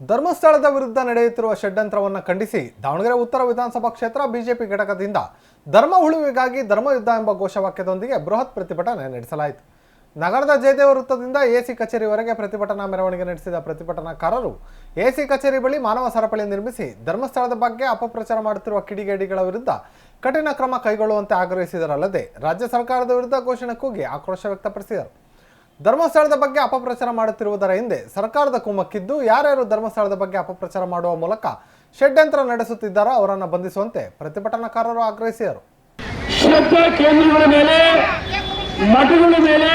ಧರ್ಮಸ್ಥಳದ ವಿರುದ್ಧ ನಡೆಯುತ್ತಿರುವ ಷಡ್ಯಂತ್ರವನ್ನು ಖಂಡಿಸಿ ದಾವಣಗೆರೆ ಉತ್ತರ ವಿಧಾನಸಭಾ ಕ್ಷೇತ್ರ ಬಿಜೆಪಿ ಘಟಕದಿಂದ ಧರ್ಮ ಉಳಿವಿಗಾಗಿ ಧರ್ಮ ಯುದ್ಧ ಎಂಬ ಘೋಷವಾಕ್ಯದೊಂದಿಗೆ ಬೃಹತ್ ಪ್ರತಿಭಟನೆ ನಡೆಸಲಾಯಿತು. ನಗರದ ಜಯದೇವ ವೃತ್ತದಿಂದ ಎಸಿ ಕಚೇರಿವರೆಗೆ ಪ್ರತಿಭಟನಾ ಮೆರವಣಿಗೆ ನಡೆಸಿದ ಪ್ರತಿಭಟನಾಕಾರರು ಎಸಿ ಕಚೇರಿ ಬಳಿ ಮಾನವ ಸರಪಳಿ ನಿರ್ಮಿಸಿ ಧರ್ಮಸ್ಥಳದ ಬಗ್ಗೆ ಅಪಪ್ರಚಾರ ಮಾಡುತ್ತಿರುವ ಕಿಡಿಗೇಡಿಗಳ ವಿರುದ್ಧ ಕಠಿಣ ಕ್ರಮ ಕೈಗೊಳ್ಳುವಂತೆ ಆಗ್ರಹಿಸಿದರಲ್ಲದೆ ರಾಜ್ಯ ಸರ್ಕಾರದ ವಿರುದ್ಧ ಘೋಷಣೆ ಕೂಗಿ ಆಕ್ರೋಶ ವ್ಯಕ್ತಪಡಿಸಿದರು. ಧರ್ಮಸ್ಥಳದ ಬಗ್ಗೆ ಅಪಪ್ರಚಾರ ಮಾಡುತ್ತಿರುವುದರ ಹಿಂದೆ ಸರ್ಕಾರದ ಕುಮ್ಮಕ್ಕಿದ್ದು ಯಾರ್ಯಾರು ಧರ್ಮಸ್ಥಳದ ಬಗ್ಗೆ ಅಪಪ್ರಚಾರ ಮಾಡುವ ಮೂಲಕ ಷಡ್ಯಂತ್ರ ನಡೆಸುತ್ತಿದ್ದಾರೋ ಅವರನ್ನು ಬಂಧಿಸುವಂತೆ ಪ್ರತಿಭಟನಾಕಾರರು ಆಗ್ರಹಿಸಿದರು. ಕೇಂದ್ರಗಳ ಮೇಲೆ, ಮಠಗಳ ಮೇಲೆ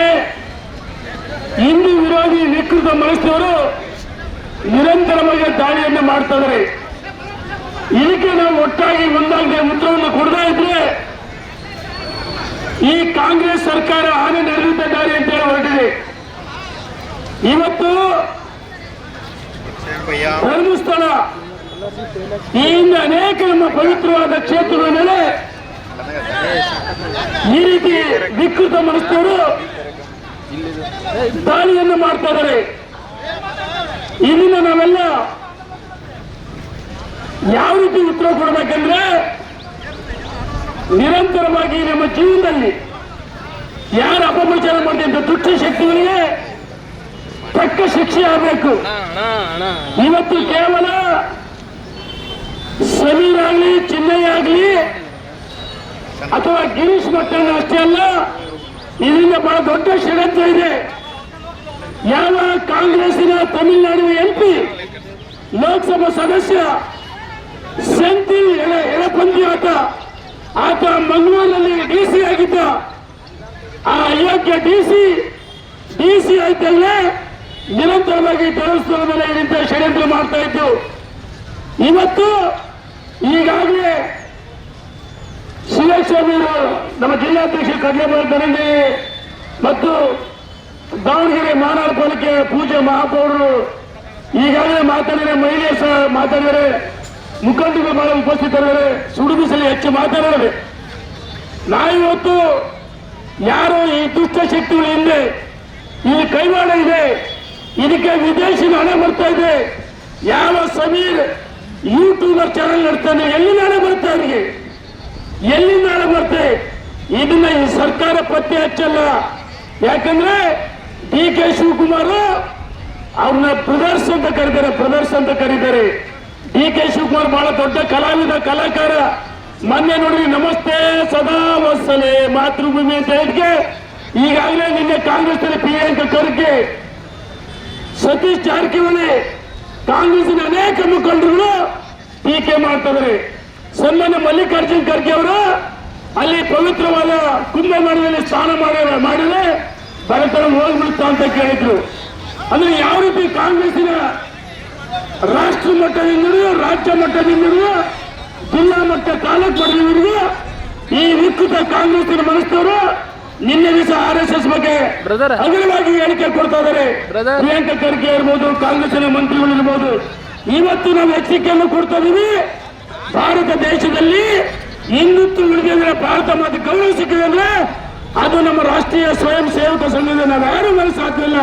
ಹಿಂದೂ ವಿರೋಧಿ ವಿಕೃತ ಮನಸ್ಸವರು ನಿರಂತರವಾಗಿ ದಾಳಿಯನ್ನು ಮಾಡ್ತಾ ಇದ್ದಾರೆ. ಇದಕ್ಕೆ ನಾವು ಒಟ್ಟಾಗಿ ಒಂದಾಗದೆ ಉತ್ತರವನ್ನು ಕೊಡದೇ ಇದ್ರೆ ಈ ಕಾಂಗ್ರೆಸ್ ಸರ್ಕಾರ ಆನೆ ನಡೆದಿದ್ದ ಅಂತ ಹೇಳಿ ಹೊರಟಿದೆ ಇವತ್ತು ಧರ್ಮಸ್ಥಳ ಈ ಹಿಂದೆ ಅನೇಕ ನಮ್ಮ ಪವಿತ್ರವಾದ ಕ್ಷೇತ್ರಗಳ ಮೇಲೆ ಈ ರೀತಿ ವಿಕೃತ ಮನಸ್ಥರು ದಾಳಿಯನ್ನು ಮಾಡ್ತಾ ಇದ್ದಾರೆ. ಇಲ್ಲಿಂದ ನಾವೆಲ್ಲ ಯಾವ ರೀತಿ ಉತ್ತರ ಕೊಡಬೇಕಂದ್ರೆ ನಿರಂತರವಾಗಿ ನಮ್ಮ ಜೀವನದಲ್ಲಿ ಯಾರು ಅಪಪ್ರಚಾರ ಮಾಡಿದಂತ ದುಷ್ಟ ಶಕ್ತಿಗಳಿಗೆ ತಕ್ಕ ಶಿಕ್ಷೆ ಆಗಬೇಕು. ಇವತ್ತು ಕೇವಲ ಸಮೀರ್ ಆಗಲಿ ಚಿನ್ನಯ್ಯ ಆಗಲಿ ಅಥವಾ ಗಿರೀಶ್ ಮಟ್ಟಣ್ಣ ಅಷ್ಟೇ ಅಲ್ಲ, ಇದರಿಂದ ಬಹಳ ದೊಡ್ಡ ಷಡ್ಯಂತ್ರ ಇದೆ. ಯಾವ ಕಾಂಗ್ರೆಸ್ಸಿನ ತಮಿಳುನಾಡಿನ ಎಂಪಿ ಲೋಕಸಭಾ ಸದಸ್ಯ ಸೆಂಥಿಲ್ ಎಳ ಎಳಪಂದಿ ಆತ ಆತ ಮಂಗಳೂರಿನಲ್ಲಿ ಡಿ ಸಿ ಆಗಿದ್ದ. ಆ ಅಯೋಗ್ಯ ಡಿ ಸಿ ಡಿ ಸಿ ಆಯ್ತಲ್ಲೇ ನಿರಂತರವಾಗಿ ದೇವಸ್ಥಾನದ ಮೇಲೆ ಷಡ್ಯಂತ್ರ ಮಾಡ್ತಾ ಇದ್ದು. ಇವತ್ತು ಈಗಾಗಲೇ ಶಿವಸ್ವಾಮಿಯವರು ನಮ್ಮ ಜಿಲ್ಲಾಧ್ಯಕ್ಷ ಕಡ್ಲೆಬಾಳ್ ಧನಂಜಯ ಮತ್ತು ದಾವಣಗೆರೆ ಮಹಾನಗರ ಪಾಲಿಕೆ ಪೂಜೆ ಮಹಾಪೌರರು ಈಗಾಗಲೇ ಮಾತಾಡಿದರೆ ಮಹಿಳೆ ಸಹ ಮಾತಾಡಿದರೆ ಮುಖಂಡರು ಬಹಳ ಉಪಸ್ಥಿತರಿದ್ದಾರೆ. ಹೆಚ್ಚು ಬಿಸಿಲು ಹೆಚ್ಚು ಮಾತನಾಡಿದೆ. ನಾವಿವತ್ತು ಯಾರು ಈ ದುಷ್ಟ ಶಕ್ತಿಗಳು ಹಿಂದೆ ಈ ಕೈವಾಡ ಇದೆ. ಇದಕ್ಕೆ ವಿದೇಶಿ ಹಣ ಬರ್ತಾ ಇದೆ. ಯಾವ ಸಮೀರ್ ಯೂಟ್ಯೂಬರ್ ಚಾನಲ್ ನಡ್ತಾನೆ, ಎಲ್ಲಿ ನಾಳೆ ಬರ್ತಾ ಅವರಿಗೆ ಎಲ್ಲಿ ನಾಳೆ ಬರುತ್ತೆ ಇದನ್ನ ಈ ಸರ್ಕಾರ ಪತ್ತೆ ಹಚ್ಚಲ್ಲ. ಯಾಕಂದ್ರೆ ಡಿ ಕೆ ಶಿವಕುಮಾರ್ ಅವ್ರನ್ನ ಬ್ರದರ್ಸ್ ಅಂತ ಕರೀತಾರೆ ಬ್ರದರ್ಸ್ ಅಂತ ಕರೀತಾರೆ. ಡಿ ಕೆ ಶಿವಕುಮಾರ್ ಬಹಳ ದೊಡ್ಡ ಕಲಾವಿದ, ಕಲಾಕಾರ. ಮೊನ್ನೆ ನೋಡಿ ನಮಸ್ತೆ ಸದಾ ವತ್ಸಲೆ ಮಾತೃಭೂಮಿ ಅಂತ ಹೇಳಿದ್ಕೆ ಈಗಾಗಲೇ ನಿನ್ನೆ ಕಾಂಗ್ರೆಸ್ ಪ್ರಿಯಾಂಕ ಖರ್ಗೆ ಸತೀಶ್ ಜಾರಕಿಹೊಳಿ ಕಾಂಗ್ರೆಸ್ಸಿನ ಅನೇಕ ಮುಖಂಡರುಗಳು ಟೀಕೆ ಮಾಡ್ತಿದ್ದಾರೆ. ಸನ್ಮಾನ್ಯ ಮಲ್ಲಿಕಾರ್ಜುನ್ ಖರ್ಗೆ ಅವರು ಅಲ್ಲಿ ಪವಿತ್ರವಾದ ಕುಂಭಮೇಳದಲ್ಲಿ ಸ್ನಾನ ಮಾಡಿ ಮಾಡಿದ್ರೆ ಬಡತನ ಹೋಗ್ಬಿಡುತ್ತಾ ಅಂತ ಕೇಳಿದ್ರು. ಅಂದ್ರೆ ಯಾವ ರೀತಿ ಕಾಂಗ್ರೆಸ್ಸಿನ ರಾಷ್ಟ್ರ ಮಟ್ಟದಿಂದಲೂ, ರಾಜ್ಯ ಮಟ್ಟದಿಂದಲೂ, ಜಿಲ್ಲಾ ಮಟ್ಟ ತಾಲೂಕು ಮಟ್ಟದಿಂದ ಈ ವಿಕೃತ ಕಾಂಗ್ರೆಸ್ಸಿನ ಮನಸ್ಸವರು ನಿನ್ನೆ ದಿವಸ ಆರ್ ಎಸ್ ಎಸ್ ಬಗ್ಗೆ. ಅಗಲವಾಗಿ ಹೇಳಿಕೆ ಕೊಡ್ತಾ ಇದ್ದಾರೆ. ಪ್ರಿಯಾಂಕಾ ಖರ್ಗೆ ಇರ್ಬೋದು ಕಾಂಗ್ರೆಸ್ನ ಮಂತ್ರಿಗಳು ಇರ್ಬೋದು ಇವತ್ತು ನಾವು ಎಚ್ಚರಿಕೆಯನ್ನು ಕೊಡ್ತಾ ಇದೀವಿ. ಭಾರತ ದೇಶದಲ್ಲಿ ಹಿಂದುತ್ವ ಉಳಿದಿದ್ರೆ ಭಾರತ ಮಾತು ಗೌರವ ಸಿಕ್ಕಿದೆ ಅಂದ್ರೆ ಅದು ನಮ್ಮ ರಾಷ್ಟ್ರೀಯ ಸ್ವಯಂ ಸೇವಕ ಸಂಘದ ನಾವು ಯಾರು ಸಾಧ್ಯವಿಲ್ಲ